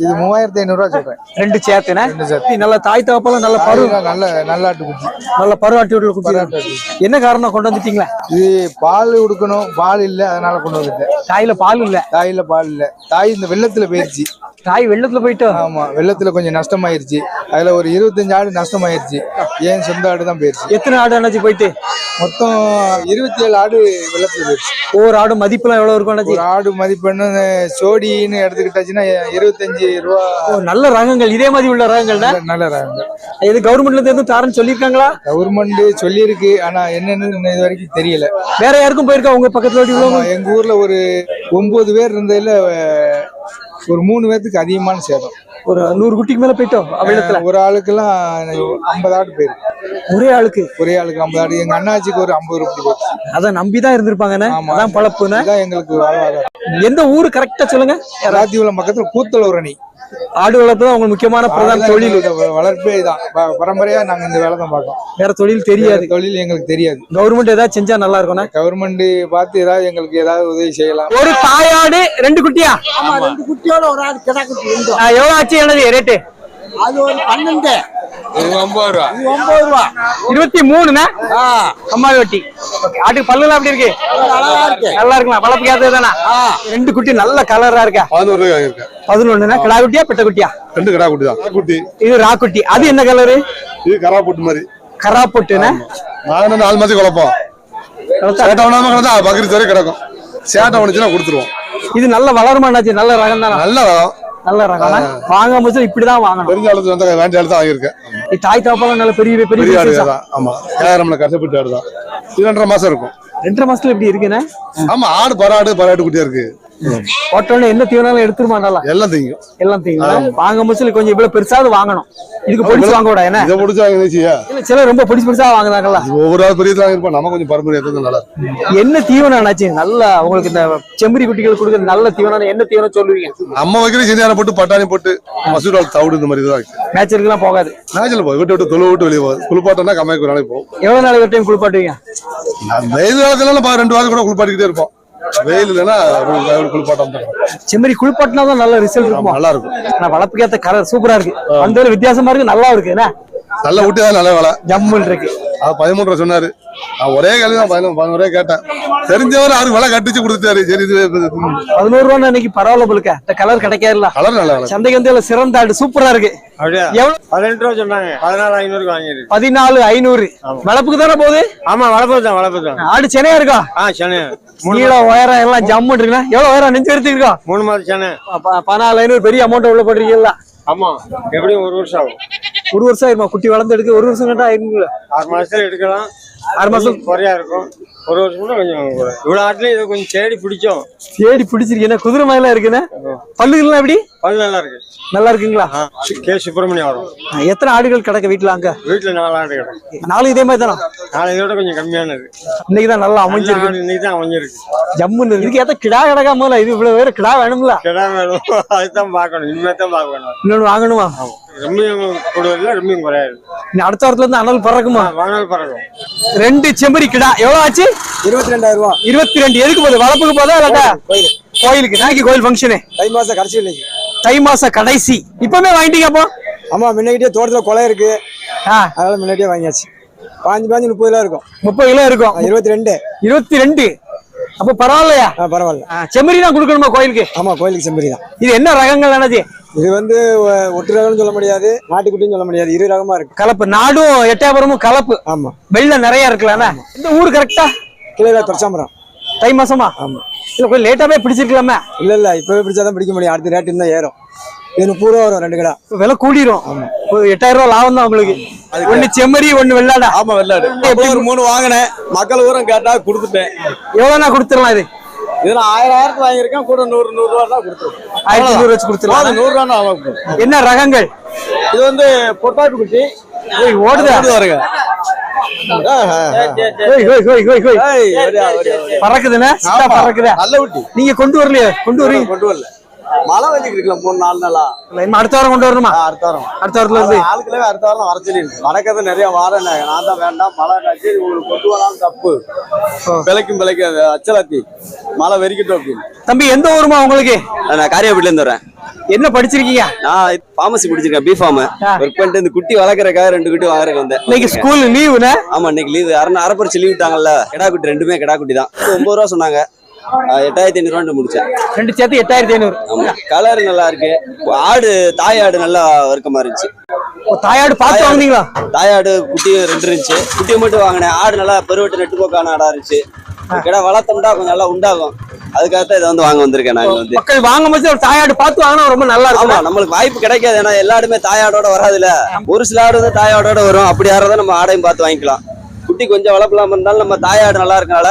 இது மூவாயிரத்தி ஐநூறு ரூபா சொல்றேன். ரெண்டு சேர்த்துனே. நல்ல தாய் தகப்பெல்லாம் நல்ல பரு பரு நல்ல நல்லாட்டு குட்டி நல்ல பருவாட்டி விட்டு குட்டி என்ன காரணம் கொண்டு வந்துட்டீங்களா? இது பால் கொடுக்கணும் பால் இல்ல அதனால கொண்டு வந்துட்டேன். தாயில பால் இல்ல. தாயில பால் இல்ல. தாய் இந்த வெள்ளத்துல போயிருச்சு. தாய் வெள்ளத்துல போயிட்டு? ஆமா வெள்ளத்துல கொஞ்சம் நஷ்டமாயிருச்சு. அதுல ஒரு இருபத்தஞ்சு ஆடு நஷ்டமாயிருச்சு. ஏன் சொந்த ஆடு தான் போயிருச்சு. எத்தனை ஆடு அண்ணாச்சி போயிட்டு? மொத்தம் இருபத்தி ஏழு ஆடு வெள்ளத்துல போயிருச்சு. ஒவ்வொரு ஆடு மதிப்புலாம் எவ்வளவு இருக்கும் அண்ணாச்சி? ஆடு மதிப்பெண்ணு சோடின்னு எடுத்துக்கிட்டாச்சுன்னா இருபத்தஞ்சு ரூபா. நல்ல ரகங்கள். இதே மாதிரி உள்ள ரகங்கள் நல்ல- ரகம் இது கவர்மெண்ட்ல இருந்து தாரன்னு சொல்லியிருக்காங்களா? கவர்மெண்ட் சொல்லியிருக்கு. ஆனா என்னன்னு இது வரைக்கும் தெரியல. வேற யாருக்கும் போயிருக்கா உங்க பக்கத்துல? எங்க ஊர்ல ஒரு ஒன்பது பேர் இருந்ததுல ஒரு மூணு பேர்த்துக்கு அதிகமான சேதம். ஒரு நூறு குட்டிக்கு மேல போயிட்டோம் வெள்ளத்துல ஒரு ஆளுக்கெல்லாம் ஐம்பது ஆடு போயிருக்கு. ஒரே ஆளுக்கு? ஒரே ஆளுக்கு ஐம்பது ஆடு. எங்க அண்ணாச்சிக்கு ஒரு ஐம்பது ரூபாய் போச்சு. அதான் நம்பிதான் இருந்திருப்பாங்கண்ணே ஆமா. அதான் பழப்புன்னு. எங்களுக்கு எந்த ஊரு? கரெக்டா சொல்லுங்க. ராத்தியுலம் பக்கத்துல கூத்தலூரணி ஆடு வளர்ப்பு தான் உங்களுக்கு முக்கியமான பிரதான தொழில். வளர்ப்பே தான் பரம்பரையா நாங்க இந்த வேலை தான் பார்க்கோம் வேற தொழில் தெரியாது. தொழில் எங்களுக்கு தெரியாது. கவர்மெண்ட் ஏதாவது செஞ்சா நல்லா இருக்கும்ண்ணே கவர்மெண்ட் பார்த்து ஏதாவது எங்களுக்கு ஏதாவது உதவி செய்யலாம். ஒரு தாயாடு ரெண்டு குட்டியா? ஆமா ரெண்டு குட்டியோட ஒரு ஆடு கிடா குட்டி எவ்வளவு ஆச்சு என்னது? ரேட்டு அது ஒரு பன்னெண்டு. ஐம்பது ரூபா. ஒன்பது ரூபா. இருபத்தி மூணுண்ணே? ஆ. அம்மாவி வட்டி ஆட்டுக்கு பல்லுலாம் எப்படி இருக்கு? நல்லா இருக்குங்களா வளர்ப்பு கேத்தது தானே? ரெண்டு குட்டி நல்ல கலரா இருக்கா? பதினோரு ரூபாய் கிடா குட்டியா பெட்ட குட்டியா? ரெண்டு கடா குட்டி தான். குட்டி. இது ராக்குட்டி அது என்ன கலரு? இது கரா போட்டு மாதிரி. கரா நாங்க என்ன நாலு மாசம் குழப்போம். சேட்டை ஒண்ணாம கிடந்தா வரை கிடக்கும். சேட்டை ஒண்ணுச்சுன்னா கொடுத்துருவோம். இது நல்ல வளருமாண்ணாச்சி? நல்ல ரகம் தானே? நல்ல ரகம் நல்ல ரகம் வாங்க முடிச்சு இப்படிதான் வாங்கணும். தெரிஞ்ச அளவுக்கு வந்து வேண்டிய தான் வாங்கியிருக்கேன் தாய் தாப்பாலாம் நல்ல பெரிய பெரிய பெரிய ஆடு. தான். ஆமா. ஏழாயிரம்ல கஷ்டப்பட்டு ஆடு தான் இது ரெண்டரை மாசம் இருக்கும். ரெண்டரை மாசத்துல இப்படி இருக்குண்ணே ஆமா ஆடு பராடு பராடு குட்டியா இருக்கு. போட்டோன்னு என்ன தீவனாலும் எடுத்துருமா நல்லா? எல்லாம் திங்கும் எல்லாம் தீவனம் வாங்க முடிச்சு கொஞ்சம் இவ்வளவு பெருசாவது வாங்கணும். இதுக்கு பொடிச்சு வாங்க கூடாது என்ன? இதை இல்ல சிலர் ரொம்ப பொடிச்சு பெருசா வாங்குறாங்கல்ல. ஒவ்வொரு ஆள் பெரிய நம்ம கொஞ்சம் பரம்பரை நல்லா. என்ன தீவனம் ஆனாச்சு நல்லா உங்களுக்கு இந்த செம்மறி குட்டிகள் கொடுக்குற நல்ல தீவனம். என்ன தீவனம் சொல்லுவீங்க? நம்ம வைக்கிற சினியான போட்டு பட்டாணி போட்டு மசூர் ஆள் தவிடு இந்த மாதிரி தான் வைக்கும். மேட்சருக்குலாம் போகாது. நாஜல் போய் விட்டு விட்டு தொழு விட்டு வெளியே போகுது. குளிப்பாட்டம்னா கம்மியாக ஒரு நாளைக்கு போகும். எவ்வளவு நாளைக்கு ஒரு டைம் குளிப்பாட்டுவீங்க? வெயில் காலத்துல ரெண்டு வாரம் கூட குளிப்பாட்டிக்கிட்டே இருப்போம். வெயில் இல்லைன்னா குளிப்பாட்டம் தான் செம்மறி குளிப்பாட்டினா தான் நல்ல ரிசல்ட் இருக்குமா? நல்லா இருக்கும் ஆனா வளர்ப்புக்கு ஏத்த கலர் சூப்பரா இருக்கு. அந்த வித்தியாசமா இருக்கு நல்லா இருக்கு என்ன? நல்ல ஊட்டி தான் நல்ல வேலை. ஜம்முன் இருக்கு. அது பதிமூணு ரூபா சொன்னாரு. நான் ஒரே கேள்வி தான் பதினொன்று பதினோரு ரூபாய் கேட்டேன். தெரிஞ்சவர் அவருக்கு விலை கட்டிச்சு கொடுத்துட்டாரு? சரி இது பதினோரு ரூபா இன்னைக்கு பரவாயில்ல போலுக்க இந்த கலர் கிடைக்காதுல்ல கலர் நல்ல சந்தைக்கு வந்து சிறந்த ஆடு சூப்பரா இருக்கு. பதினெட்டு ரூபா சொன்னாங்க. பதினாலு ஐநூறுக்கு பதினாலு ஐநூறு. வளர்ப்புக்கு தானே போகுது? ஆமா வளர்ப்பு தான் வளர்ப்பு தான். ஆடு சென்னையா இருக்கா? ஆ சென்னை நீளம் உயரம் எல்லாம் ஜம்முன் இருக்குண்ணா எவ்வளவு உயரம் நெஞ்சு எடுத்து இருக்கா? மூணு மாதம் சென்னை பதினாலு ஐநூறு பெரிய அமௌண்ட் உள்ள போட்டிருக்கீங்களா ஆமா. எப்படியும் ஒரு வருஷம் ஆகும். ஒரு வருஷம் ஆயிருமா? குட்டி வளர்ந்து எடுக்க ஒரு வருஷம் கேட்டா ஐநூறு ஆறு மாசத்துல எடுக்கலாம். ஆறு மாசம்? குறையா இருக்கும். ஒரு வருஷம் கூட கொஞ்சம். இவ்வளவு ஆட்டுலயும் இதை கொஞ்சம் தேடி பிடிச்சோம். தேடி பிடிச்சிருக்கேன் குதிரை மாதிரிலாம் இருக்குண்ணே? பல்லுகள்லாம் எப்படி? பல் நல்லா இருக்கு. நல்லா இருக்குங்களா? கே சுப்பிரமணியம் வரும் எத்தனை ஆடுகள் கிடக்கு வீட்டுல அங்க? வீட்டுல நாலு ஆடு கிடக்கும் நாலு இதே மாதிரி தானே? நாளை இதோட கொஞ்சம் கம்மியானது. இன்னைக்கு தான் நல்லா அமைஞ்சிருக்கு. இன்னைக்கு தான் அமைஞ்சிருக்கு. ஜம்முன்னு இருக்கு. ஏத்த கிடா கிடக்காமல இது இவ்வளவு வேற கிடா வேணும்ல? கிடா வேணும். அதுதான் பார்க்கணும். இனிமே தான் பார்க்கணும். இன்னொன்னு வாங்கணுமா? ரொம்பியும் கூடுதல ரொம்பியும் குறையாது. இனி அடுத்த வாரத்துல இருந்து அனல் பறக்குமா? வாங்கினாலும் பறக்கும். ரெண்டு செம்பரி கிடா. எவ்வளவு ஆச்சு? இருபத்தி ரெண்டாயிரம் ரூபா. இருபத்தி ரெண்டு எதுக்கு போகுது? வளர்ப்புக்கு போதா இல்லாட்டா கோயிலுக்கு நாளைக்கு கோயில் ஃபங்க்ஷனு தை மாசம் கடைசி இல்லைங்க தை மாச கடைசி. இப்பவுமே வாங்கிட்டீங்க அப்போ? ஆமா முன்னாடியே தோட்டத்துல குலை இருக்கு. ஆ, அதனால முன்னாடியே வாங்கியாச்சு. பாஞ்சு பாஞ்சு முப்பது ரூபா இருக்கும். முப்பது கிலோ இருக்கும். இருபத்தி ரெண்டு இருபத்தி ரெண்டு அப்ப பரவாயில்லையா? ஆ பரவாயில்ல. செம்மறி தான் கொடுக்கணுமா கோயிலுக்கு? ஆமா கோயிலுக்கு செம்பரி தான். இது என்ன ரகங்கள் என்னது? இது வந்து ஒட்டு ரகம்னு சொல்ல முடியாது நாட்டுக்குட்டின்னு சொல்ல முடியாது இரு ரகமா இருக்கு. கலப்பு. நாடும் எட்டயபுரமும் கலப்பு. ஆமா. வெள்ளம் நிறைய இருக்குல்ல இந்த ஊர் கரெக்டா கிளையில தொரச்சாமரம் தை மாசமா? ஆமா. இல்ல கொஞ்சம் லேட்டாவே பிடிச்சிருக்கலாமே. இல்ல இல்ல இப்பவே பிடிச்சாதான் பிடிக்க முடியும். அடுத்த ரேட்டு இருந்தா ஏறும். இது முப்பது ரூபா வரும் ரெண்டு கடை. விலை கூடிரும். எட்டாயிரம் ரூபாய் லாபம் தான் உங்களுக்கு. ஒண்ணு செம்மறி ஒண்ணு வெள்ளாடா. ஆமா வெள்ளாடு. எப்படி ஒரு மூணு வாங்கினேன். மக்கள் ஊரம் கேட்டா கொடுத்துட்டேன். எவ்வளவு நான் கொடுத்துடலாம் இது? இது நான் ஆயிரம் ஆயிரத்து வாங்கியிருக்கேன் கூட நூறு நூறு ரூபா தான் கொடுத்துருக்கேன். ஆயிரத்தி நூறு வச்சு கொடுத்துடலாம். நூறு ரூபா தான் என்ன ரகங்கள்? இது வந்து பொட்டாட்டு குட்டி ஓய், ஓடுதா? வருங்க. பறக்குதுண்ணே? பறக்குதா? நல்ல குட்டி நீங்க கொண்டு வரலையே கொண்டு வரீங்க. கொண்டு வரல. மழை வெஞ்சிட்டு இருக்குல்ல மூணு நாலு நாளா? இனிமே அடுத்த வாரம் கொண்டு வரணுமா? அடுத்த வாரம். அடுத்த வாரத்துல இருந்து? ஆளுக்களே அடுத்த வாரம் வர சொல்லி வடக்கிறது நிறைய வாரம் நான் தான் வேண்டாம். மழை நச்சு உங்களுக்கு கொண்டு வராலும் தப்பு. விலைக்கும் விலைக்கு அது அச்சலாத்தி மழை வெறிக்கட்டும் அப்படின்னு. தம்பி எந்த ஊருமா உங்களுக்கு? நான் காரியாபட்டில இருந்து வரேன். என்ன படிச்சிருக்கீங்க? நான் ஃபார்மசி முடிச்சிருக்கேன் பி ஃபார்ம் ஒர்க் பண்ணிட்டு இந்த குட்டி வளர்க்கறக்காக ரெண்டு குட்டி வாங்குறதுக்கு வந்தேன். இன்னைக்கு ஸ்கூல் லீவுன ஆமா இன்னைக்கு லீவு அரை அரைப்பறிச்சு லீவ் விட்டாங்கல்ல. கிடா குட்டி ரெண்டுமே கிடா குட்டி தான். ஒன்பது ரூபா சொன்னாங்க. எட்டாயிரத்தி ஐநூறு ரூபாய் முடிச்சேன். ரெண்டு சேர்த்து எட்டாயிரத்தி ஐநூறு. ஆமா கலர் நல்லா இருக்கு. ஆடு தாய் ஆடு நல்லா வர்க்கமா இருந்துச்சு. தாயாடு பார்த்து வாங்குனீங்களா? தாயாடு குட்டி ரெண்டு இருந்துச்சு. குட்டியை மட்டும் வாங்கினேன். ஆடு நல்லா பெருவெட்டு நெட்டு போக்கான ஆடா இருந்துச்சு. கிடா வளர்த்தோம்னா கொஞ்சம் நல்லா உண்டாகும். அதுக்காக இதை வந்து வாங்க வந்திருக்கேன் நாங்க வந்து. மக்கள் வாங்கும் போது ஒரு தாயாடு பார்த்து வாங்கினா ரொம்ப நல்லா இருக்கும். நம்மளுக்கு வாய்ப்பு கிடைக்காது. ஏன்னா எல்லா ஆடுமே தாயாடோட வராதுல்ல. ஒரு சில ஆடு வந்து தாயாடோட வரும். அப்படி யாராவது நம்ம ஆடையும் பார்த்து வாங்கிக்கலாம். குட்டி கொஞ்சம் வளர்ப்பலாம இருந்தாலும் நம்ம தாயாடு நல்லா இருக்கனால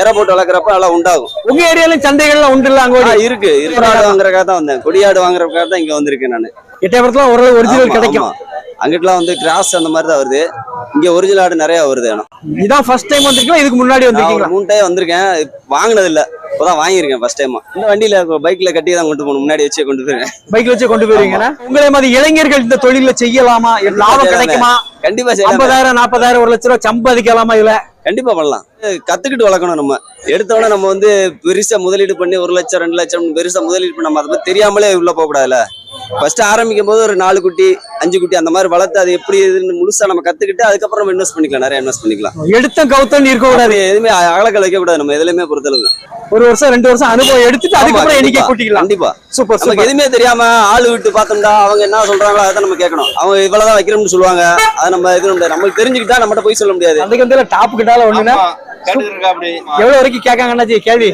இற போட்டு வளர்க்குறப்ப நல்லா உண்டாகும். உங்க ஏரியாலயும் சந்தைகள்லாம் உண்டு இல்ல அங்க இருக்கு இருக்கு. ஆடு வாங்குறதுக்காக தான் வந்தேன். கொடியாடு வாங்குறதுக்காக தான் இங்க வந்திருக்கேன் நானு. எட்டயபுரத்துல ஓரளவு ஒரிஜினல் கிடைக்கும். அங்கிட்டுலாம் வந்து கிராஸ் அந்த மாதிரி தான் வருது. இங்க ஒரிஜினல் ஆடு நிறைய வருது ஆனா இதான் ஃபர்ஸ்ட் டைம் வந்திருக்கீங்களா? இதுக்கு முன்னாடி வந்திருக்கீங்களா? மூணு டைம் வந்திருக்கேன். வாங்கினது இல்ல இப்பதான் வாங்கியிருக்கேன் ஃபர்ஸ்ட் டைமா இந்த வண்டியில பைக்ல கட்டி தான் கொண்டு போகணும். முன்னாடி வச்சே கொண்டு போயிருக்கேன் பைக்ல வச்சு கொண்டு போயிருவீங்கன்னா உங்களே மாதிரி இளைஞர்கள் இந்த தொழில செய்யலாமா? லாபம் கிடைக்குமா? கண்டிப்பா ஐம்பதாயிரம் நாற்பதாயிரம் ஒரு லட்ச ரூபா சம்பாதிக்கலாமா இதுல? கண்டிப்பா பண்ணலாம். கத்துக்கிட்டு வளர்க்கணும் நம்ம. எடுத்தோடனே நம்ம வந்து பெருசா முதலீடு பண்ணி ஒரு லட்சம் ரெண்டு லட்சம் பெருசா முதலீடு பண்ணி பத்தி தெரியாமலே உள்ள போக கூடாதுல ஃபர்ஸ்ட் ஆரம்பிக்கும் போது ஒரு நாலு குட்டி அஞ்சு குட்டி அந்த மாதிரி வளர்த்து அது எப்படி இதுன்னு முழுசா நம்ம கத்துக்கிட்டு அதுக்கப்புறம் நம்ம இன்வெஸ்ட் பண்ணிக்கலாம். நிறைய இன்வெஸ்ட் பண்ணிக்கலாம். எடுத்தம் கவுத்தம் இருக்க கூடாது அது எதுவுமே அகலக்கல் வைக்க கூடாது. நம்ம எதுலையுமே பொறுத்தளவு ஒரு வருஷம் ரெண்டு வருஷம் அனுபவம் எடுத்துட்டு அதுக்கப்புறம் எண்ணிக்கை கூட்டிக்கலாம். கண்டிப்பா. சூப்பர் நமக்கு சூப்பர். எதுவுமே தெரியாம ஆளு விட்டு பார்த்தோம்டா அவங்க என்ன சொல்றாங்களோ அதை நம்ம கேட்கணும். அவங்க இவ்வளவுதான் வைக்கிறோம்னு சொல்லுவாங்க. அதை நம்ம இது முடியாது. நம்மளுக்கு தெரிஞ்சுக்கிட்டா நம்மகிட்ட போய் சொல்ல முடியாது. அதுக்கு வந்து டாப் கிட்டால ஒண்ணுன்னா எவ்வளவு வரைக்கும் கேட்காங்க கேள்வி.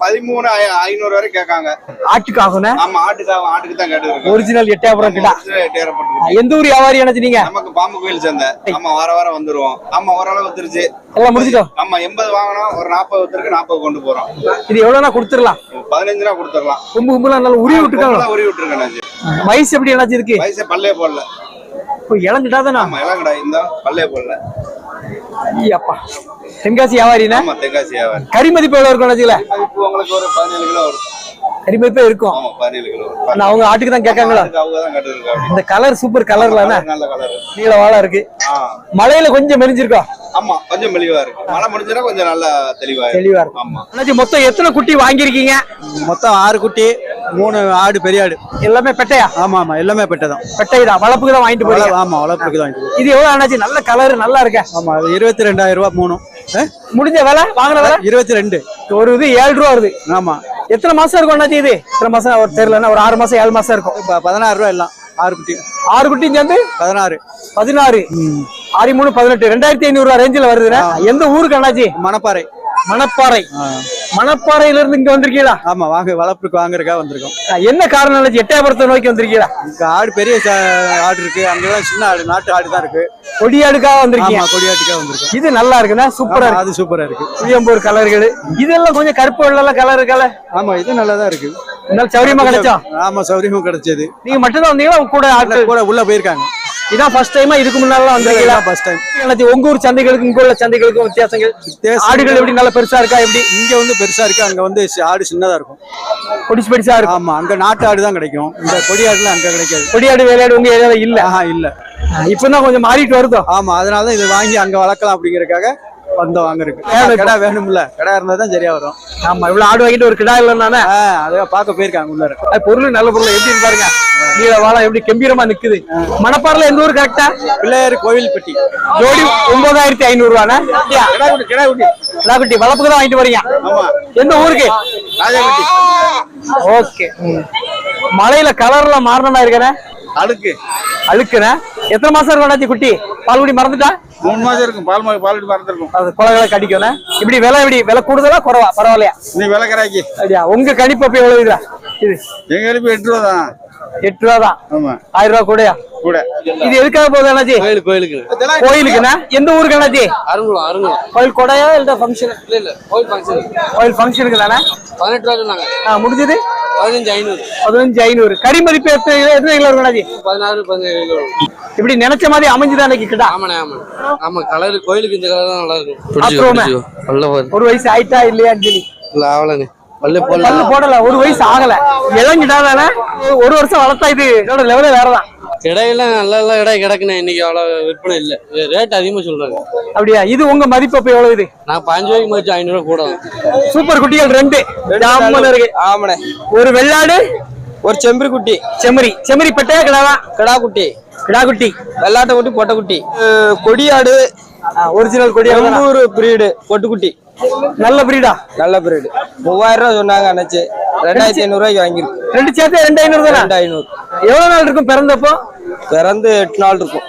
பதிமூணு ஐநூறு வரை கேட்காங்க. ஆட்டுக்கு ஆகும்னா ஆமா ஆட்டுக்கு ஆட்டுக்கு தான் கேட்டுருக்கோம் ஒரிஜினல் எட்டயபுரம் கிட்டா? டேரப்பட்டு எந்த ஊர் வியாபாரி அண்ணாச்சி நீங்க நமக்கு பாம்பு கோயில் சந்தை ஆமா வார வாரம் வந்துருவோம். ஆமா ஓரளவு வந்துருச்சு. எல்லாம் முடிச்சிட்டோம் ஆமா எண்பது வாங்கணும் ஒரு நாற்பது ஒருத்தருக்கு நாற்பது கொண்டு போறோம். இது எவ்வளவுனா கொடுத்துடலாம். பதினஞ்சு ரூபா கொடுத்துடலாம். கும்பு கும்பலாம் நல்லா உருவி விட்டுருக்காங்க உரி விட்டுருக்கேன் வயசு எப்படி என்னாச்சு இருக்கு வயசே பல்லே போடல. இப்போ இளந்துட்டாதானா ஆமா எல்லாம் கடை இந்த பல்லே போடல. அப்பா தென்காசி வியாபாரினா ஆமா தென்காசி வியாபாரி. கறி மதிப்பு எவ்வளவு இருக்கும் இப்போ உங்களுக்கு ஒரு பதினேழு கிலோ வரும். கறி மதிப்பே இருக்கும். ஆமா பதினேழு கிலோ வரும். ஆனா அவங்க ஆட்டுக்கு தான் கேட்காங்களா? அதுக்கு அவங்க தான் கேட்டுருக்காங்க. இந்த கலர் சூப்பர் கலர்ல நல்ல கலர் நீல வாழை இருக்கு. ஆ. மழையில கொஞ்சம் மெலிஞ்சிருக்கோம் ஆமா கொஞ்சம் மெலிவா இருக்கு. மழை முடிஞ்சுனா கொஞ்சம் நல்லா தெளிவா இருக்கு. தெளிவா இருக்கும். ஆமா. அண்ணாச்சி மொத்தம் எத்தனை குட்டி வாங்கியிருக்கீங்க? மொத்தம் ஆறு குட்டி. மூணு ஆடு பெரிய ஆடு. எல்லாமே பெட்டையா? ஆமா ஆமா எல்லாமே பெட்டை தான். பெட்டை தான் வளர்ப்புக்கு தான் வாங்கிட்டு போறீங்க? ஆமா வளர்ப்புக்கு தான் வாங்கிட்டு இது எவ்வளவு அண்ணாச்சி நல்ல கலர் நல்லா இருக்க? ஆமா இருபத்தி ரெண்டாயிரம் ரூபாய் மூணு முடிஞ்ச விலை? வாங்கின விலை? இருபத்தி ரெண்டு ஒரு இது ஏழு ரூபா வருது. ஆமா. எத்தனை மாசம் இருக்கும் அண்ணாச்சி இது? எத்தனை மாசம்? ஒரு தெரியலன்னா ஒரு ஆறு மாசம் ஏழு மாசம் இருக்கும். இப்ப பதினாறு ரூபாய் எல்லாம். ஆறு குட்டி. ஆறு குட்டியும் சேர்ந்து பதினாறு. பதினாறு. ஆறு மூணு பதினெட்டு. ரெண்டாயிரத்தி ஐநூறு ரூபா ரேஞ்சில் வருதுண்ணா. எந்த ஊருக்கு அண்ணாச்சி? மணப்பாறை. மணப்பாறை. மணப்பாறையில இருந்து இங்க வந்திருக்கீங்களா? ஆமா வாங்க வளர்ப்புக்கு வாங்குறதுக்காக வந்திருக்கோம். என்ன காரணம் அண்ணாச்சி எட்டயபுரத்தை நோக்கி வந்திருக்கீங்களா? இங்க ஆடு பெரிய ஆடு இருக்கு. அங்கெல்லாம் சின்ன ஆடு நாட்டு ஆடு தான் இருக்கு. கொடியாடுக்காக வந்திருக்கீங்க. ஆமா கொடியாட்டுக்காக வந்திருக்கோம். இது நல்லா இருக்குண்ணா சூப்பரா இருக்கு. அது சூப்பரா இருக்கு. புளியம்பூர் கலர்கள். இதெல்லாம் கொஞ்சம் கருப்பு வெள்ளம் கலர் இருக்கல? ஆமா இது நல்லா தான் இருக்கு. இருந்தாலும் சௌரியமா கிடைச்சா? ஆமா சௌரியமும் கிடைச்சது. நீங்க மட்டும் தான் வந்தீங்களா கூட ஆட்கள்? கூட உள்ள போயிருக்காங்க. இதான் ஃபர்ஸ்ட் டைமா இதுக்கு முன்னால வந்தீங்களா ஃபர்ஸ்ட் டைம் அண்ணாச்சி உங்க ஊர் சந்தைகளுக்கும் இங்க உள்ள சந்தைகளுக்கும் வித்தியாசங்கள்? ஆடுகள் எப்படி நல்லா பெருசா இருக்கா எப்படி? இங்க வந்து பெருசா இருக்கு அங்க வந்து ஆடு சின்னதா இருக்கும். பொடிச்சு பெருசா இருக்கும். ஆமா அங்க நாட்டு ஆடு தான் கிடைக்கும். இந்த கொடி ஆடுலாம் அங்க கிடைக்காது. கொடியாடு வேலையாடு உங்க ஏரியால இல்ல? ஆஹா இல்ல. இப்பதான் கொஞ்சம் மாறிட்டு வருதோ? ஆமா அதனால தான் இதை வாங்கி அங்க வளர்க்கலாம் அப்படிங்கறதுக்காக வந்தோம் வாங்குறதுக்கு வேணும் கடை வேணும்ல. கடை இருந்தா தான் சரியா வரும். ஆமா இவ்வளவு ஆடு வாங்கிட்டு ஒரு கிடா இல்லைன்னானே? ஆ, அதை பார்க்க போயிருக்காங்க உள்ளார. பொருள் நல்ல பொருள் எப்படி இருக்கு பாருங்க. நீல வாழை எப்படி கம்பீரமா நிக்குது. மணப்பாறையில எந்த ஊர் கரெக்டா பிள்ளையார் கோவில்பட்டி. ஜோடி ஒன்பதாயிரத்தி ஐநூறு ரூபாண்ணா கிடாக்குட்டி வளர்ப்புக்கு தான் வாங்கிட்டு வரீங்க? எந்த ஊருக்கு? ஓகே. மலையில கலர்லாம் மாறினா இருக்கிறேன் அடுக்கு அழுக்குண்ணே எத்தனை மாசம் இருக்கும் குட்டி? பால்குடி மறந்துட்டா? மூணு மாசம் இருக்கும். பால் மா- பால் மறந்துருக்கும். அது குலகளை கடிக்கணும் இப்படி விலை எப்படி விலை கூடுதலா குறவா? பரவாயில்லையா? நீ விலை கிராக்கி. அப்படியா? உங்க கணிப்பு அப்ப எவ்வளவு இது. எங்க எழுப்பி எட்டு ரூபா தான். எட்டு ரூபா தான் ஆமா. ஆயிரம் ரூபா கூடயா? கூட. இது எதுக்காக போகுது அண்ணாச்சி? கோயில் கோயிலுக்கு. கோயிலுக்குண்ணா? எந்த ஊருக்கு அண்ணாச்சி? அருங்குளம் அருங்குளம் கோயில் கொடையா இல்ல ஃபங்க்ஷன் இல்ல இல்ல. கோயில் ஃபங்க்ஷன் கோயில் ஃபங்க்ஷனுக்கு தானே பதினெட்டு ரூபா சொன்னாங்க. ஆ முடிஞ்சது? பதினஞ்சு ஐநூறு. பதினஞ்சு ஐநூறு. கறி மதிப்பு எத்தனை கிலோ எத்தனை கிலோ இருக்கும் அண்ணாச்சி? பதினாறு பதினேழு கிலோ இப்படி நினைச்ச மாதிரி அமைஞ்சுதான் அன்னைக்கு கிட்டா? ஆமாண்ணே ஆமா ஆமா கலர் கோயிலுக்கு இந்த கலர் தான் நல்லா இருக்கும். ஒரு வயசு ஆயிட்டா இல்லையான்னு சொல்லி இல்ல ஆவலண்ணே பல்லு பல்லு போடல ஒரு வயசு ஆகல. இளங்கிட்டாதானே ஒரு வருஷம் வளர்த்தா இது இதோட லெவலே வேறதான். இடையில நல்ல நல்ல இடை கிடக்குண்ணே. இன்னைக்கு அவ்வளவு விற்பனை இல்ல. ரேட் அதிகமா சொல்றாங்க. அப்படியா? இது உங்க மதிப்பு அப்ப எவ்வளவு இது? நான் பாஞ்சு ரூபாய்க்கு மதிச்சு ஐநூறு ரூபா கூட சூப்பர் குட்டிகள் ரெண்டு. இருக்கு. ஆமாண்ணே. ஒரு வெள்ளாடு ஒரு செம்பரி குட்டி. செம்மறி. செம்மறி பெட்டையா கிடாவா? கிடா குட்டி. கிடா குட்டி. வெள்ளாட்டை குட்டி பொட்டை குட்டி. கொடியாடு. ஒரிஜினல் கொடியா எம்பூர் பிரீடு. பொட்டுக்குட்டி. நல்ல பிரீடா நல்ல பிரீடு மூவாயிரம் ரூபா சொன்னாங்க அண்ணாச்சி. ரெண்டாயிரத்தி ஐநூறு ரூபாய்க்கு வாங்கிருக்கு ரெண்டு சேர்த்து ரெண்டு ஐநூறு தானே? ரெண்டு ஐநூறு. எவ்வளவு நாள் இருக்கும் பிறந்தப்போ? பிறந்து எட்டு நாள் இருக்கும்.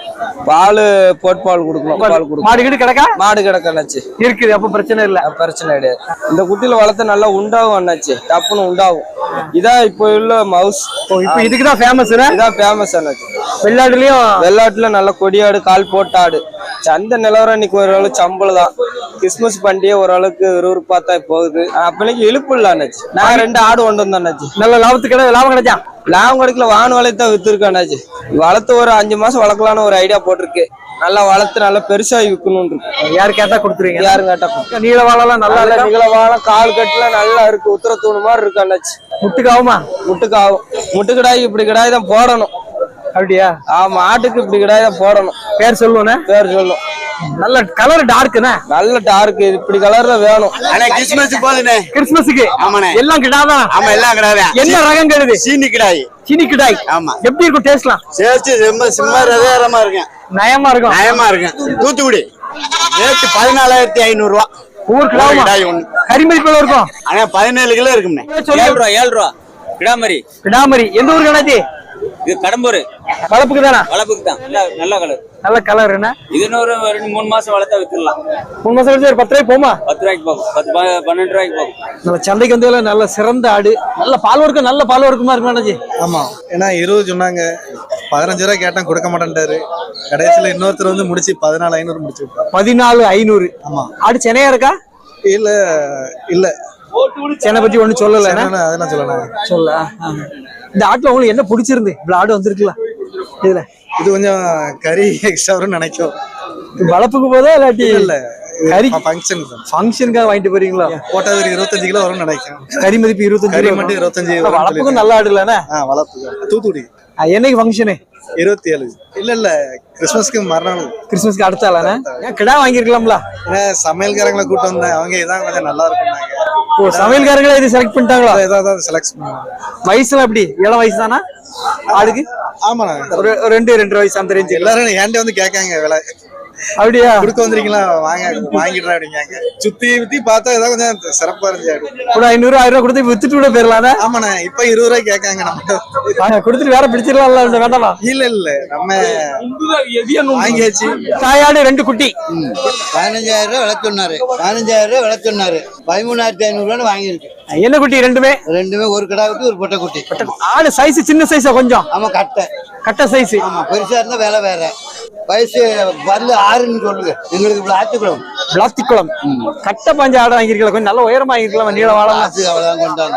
பால் போட்டு பால் கொடுக்கணும் பால் கொடுக்கணும். மாடு கீடு கிடக்கா? மாடு கிடக்கு அண்ணாச்சி. இருக்குது அப்ப பிரச்சனை இல்ல. பிரச்சனை கிடையாது. இந்த குட்டியில வளர்த்தா நல்லா உண்டாகும் அண்ணாச்சி. டப்புன்னு உண்டாகும். இதான் இப்போ உள்ள மவுஸ் இப்போ இதுக்குதான் ஃபேமஸ் இதான் ஃபேமஸ் அண்ணாச்சி. வெள்ளாடுலயும் வெள்ளாட்டுல நல்ல கொடியாடு கால் போட்ட ஆடு சந்தை நிலவரம் இன்னைக்கு ஓரளவு சம்பளம் தான் கிறிஸ்மஸ் பண்டிகை ஓரளவுக்கு விறுவிறுப்பா தான் போகுது. அப்பனைக்கு இழுப்பு இல்ல அண்ணாச்சி. நான் ரெண்டு ஆடு கொண்டு வந்தேன் அண்ணாச்சி. நல்ல லாபத்துக்கு கிடையாது லாபம் கிடைச்சா? லாபம் கிடைக்கல வாகன வளர்த்து தான் வித்துருக்கேன் அண்ணாச்சி. வளர்த்து ஒரு அஞ்சு மாசம் வளர்க்கலாம்னு ஒரு ஐடியா போட்டிருக்கு. நல்லா வளர்த்து நல்லா பெருசா விற்கணும்னு இருக்கு. யாரு கேட்டா கொடுத்துருவீங்க? யாரும் கேட்டா நீல வாழலாம் நல்லா இல்ல நிகழ வாழம் கால் கட்டுல நல்லா இருக்கு. உத்தர தூணு மாதிரி இருக்கு அண்ணாச்சி. முட்டுக்கு ஆகுமா? முட்டுக்கு ஆகும். இப்படி கிடாய் தான் போடணும். அப்படியா? ஆமா ஆட்டுக்கு இப்படி கிடாய் தான் போடணும். பேர் சொல்லுவேனே? பேர் சொல்லும் நல்ல கலர் டார்க்குண்ணே நல்ல டார்க் இப்படி கலர்ல வேணும். அண்ணே கிறிஸ்மஸ் போகுதுண்ணே கிறிஸ்மஸுக்கு ஆமாண்ணே. எல்லாம் கிடாதான்? ஆமா எல்லாம் கிடையாது என்ன ரகம் கெடுது சீனி கிடாய். சீனி கிடாய். ஆமா. எப்படி இருக்கும் டேஸ்ட்லாம் சேர்த்து ரொம்ப சிம்ம ரதேரமா இருக்கேன் நயமா இருக்கும். நயமா இருக்கேன் தூத்துக்குடி. ரேட்டு பதினாலாயிரத்தி ஐநூறு ரூபா ஊர் கிடாவுமா கிடாய் ஒண்ணு. கரிமதிப்புல இருக்கும். ஆனா பதினேழு கிலோ இருக்கும்ண்ணே. சொல்லு ரூபா ஏழு ரூபா கிடாமரி. கிடாமரி. எந்த ஊருக்கு அண்ணாச்சி இது கடம்பூர். வளர்ப்புக்கு தானே வளப்புக்கு தான் நல்ல நல்ல கலர் நல்ல கலர் என்ன? இது இன்னொரு ரெண்டு மூணு மாசம் வளர்த்தா வித்துடலாம். மூணு மாசம் கழிச்சு ஒரு பத்து ரூபாய் போமா பத்து ரூபாய்க்கு போகும். பத்து ப- பன்னெண்டு ரூபாய்க்கு போகும். நம்ம சந்தைக்கு வந்து நல்ல சிறந்த ஆடு. நல்ல பால் வர்க்கம் நல்ல பால் வர்க்கமா இருக்கும் அண்ணாச்சி ஆமா. ஏன்னா இருபது சொன்னாங்க. பதினஞ்சு ரூபாய் கேட்டேன் கொடுக்க மாட்டேன்ட்டாரு. கடைசியில இன்னொருத்தர் வந்து முடிச்சு பதினாலு ஐநூறு முடிச்சு பதினாலு ஐநூறு. ஆமா. ஆடு சென்னையா இருக்கா? இல்ல இல்ல. சென்னை பத்தி ஒண்ணும் சொல்லல அதெல்லாம் சொல்லலாம் சொல்ல இந்த ஆட்டுல உங்களுக்கு என்ன பிடிச்சிருந்து? இவ்வளவு ஆடு வந்திருக்குல்ல. இதுல இது கொஞ்சம் கறி எக்ஸ்ட்ரா வரும்னு நினைக்கும். வளர்ப்புக்கு போதா இல்லாட்டி இல்ல கறி? ஃபங்க்ஷன் ஃபங்க்ஷனுக்காக வாங்கிட்டு போறீங்களா? போட்டது ஒரு இருபத்தஞ்சு கிலோ வரும்னு நினைக்கும். கறி மதிப்பு இருபத்தஞ்சு கறி மட்டும் இருபத்தஞ்சு வளர்ப்புக்கும் நல்ல ஆடு இல்லைண்ணே தூத்துக்குடி. என்னைக்கு ஃபங்க்ஷனு இருபத்தி ஏழு இல்ல இல்ல கிறிஸ்மஸ்க்கு மறுநாள். கிறிஸ்மஸ்க்கு அடுத்தாலாண்ணே ஏன் கிடா வாங்கியிருக்கலாம்ல? ஏன்னா சமையல்காரங்களை கூட்டு வந்தேன். அவங்க இதான் கொஞ்சம் நல்லா இருக்கும்னாங்க ஓ சமையல்காரங்களே இது செலக்ட் பண்ணிட்டாங்களா? ஏதாவது செலக்ட் பண்ணுவாங்க வயசுல எப்படி? இளம் வயசு தானா ஆடுக்கு? ஆமாண்ணா. ஒரு ரெண்டு ரெண்டு வயசு அந்த ரேஞ்சு எல்லாரும் என்கிட்ட வந்து கேட்காங்க விலை அப்படியா? கொடுக்க வந்திருக்கீங்களா? வாங்க வாங்கிடுறேன் அப்படிங்காங்க சுத்தி சுத்தி பார்த்தா ஏதாவது கொஞ்சம் சிறப்பா இருந்துச்சு கூட ஐநூறு ஆயிரம் ரூபாய் கொடுத்து வித்துட்டு கூட போயிடலாண்ணே ஆமாண்ணே இப்ப இருபது ரூபாய் கேட்காங்க நம்ம. கொடுத்துட்டு வேற பிடிச்சிடலாம்ல வேண்டாமா? இல்ல இல்ல நம்ம வாங்கியாச்சு. தாயாடு ரெண்டு குட்டி. பதினஞ்சாயிரம் ரூபாய் விலை சொன்னாரு. பதினஞ்சாயிரம் ரூபாய் விலை சொன்னாரு. பதிமூணாயிரத்தி ஐநூறு ரூபாய் வாங்கியிருக்கு. என்ன குட்டி ரெண்டுமே? ரெண்டுமே ஒரு கடா குட்டி ஒரு பொட்டை குட்டி. ஆடு சைஸ் சின்ன சைஸா கொஞ்சம்? ஆமா கட்டை. கட்ட சைஸ் ஆமா பெருசா இருந்தா வேலை வேற. வயசு பல்லு ஆறுன்னு சொல்லுங்க. எங்களுக்கு இவ்வளவு ஆத்துக்குளம். பிளாஸ்டிக் குளம். கட்ட பாஞ்ச ஆடு வாங்கிருக்கலாம் கொஞ்சம் நல்ல உயரமா வாங்கிருக்கலாம் நீள வாழலாம். அவ்வளவுதான் கொண்டாங்க.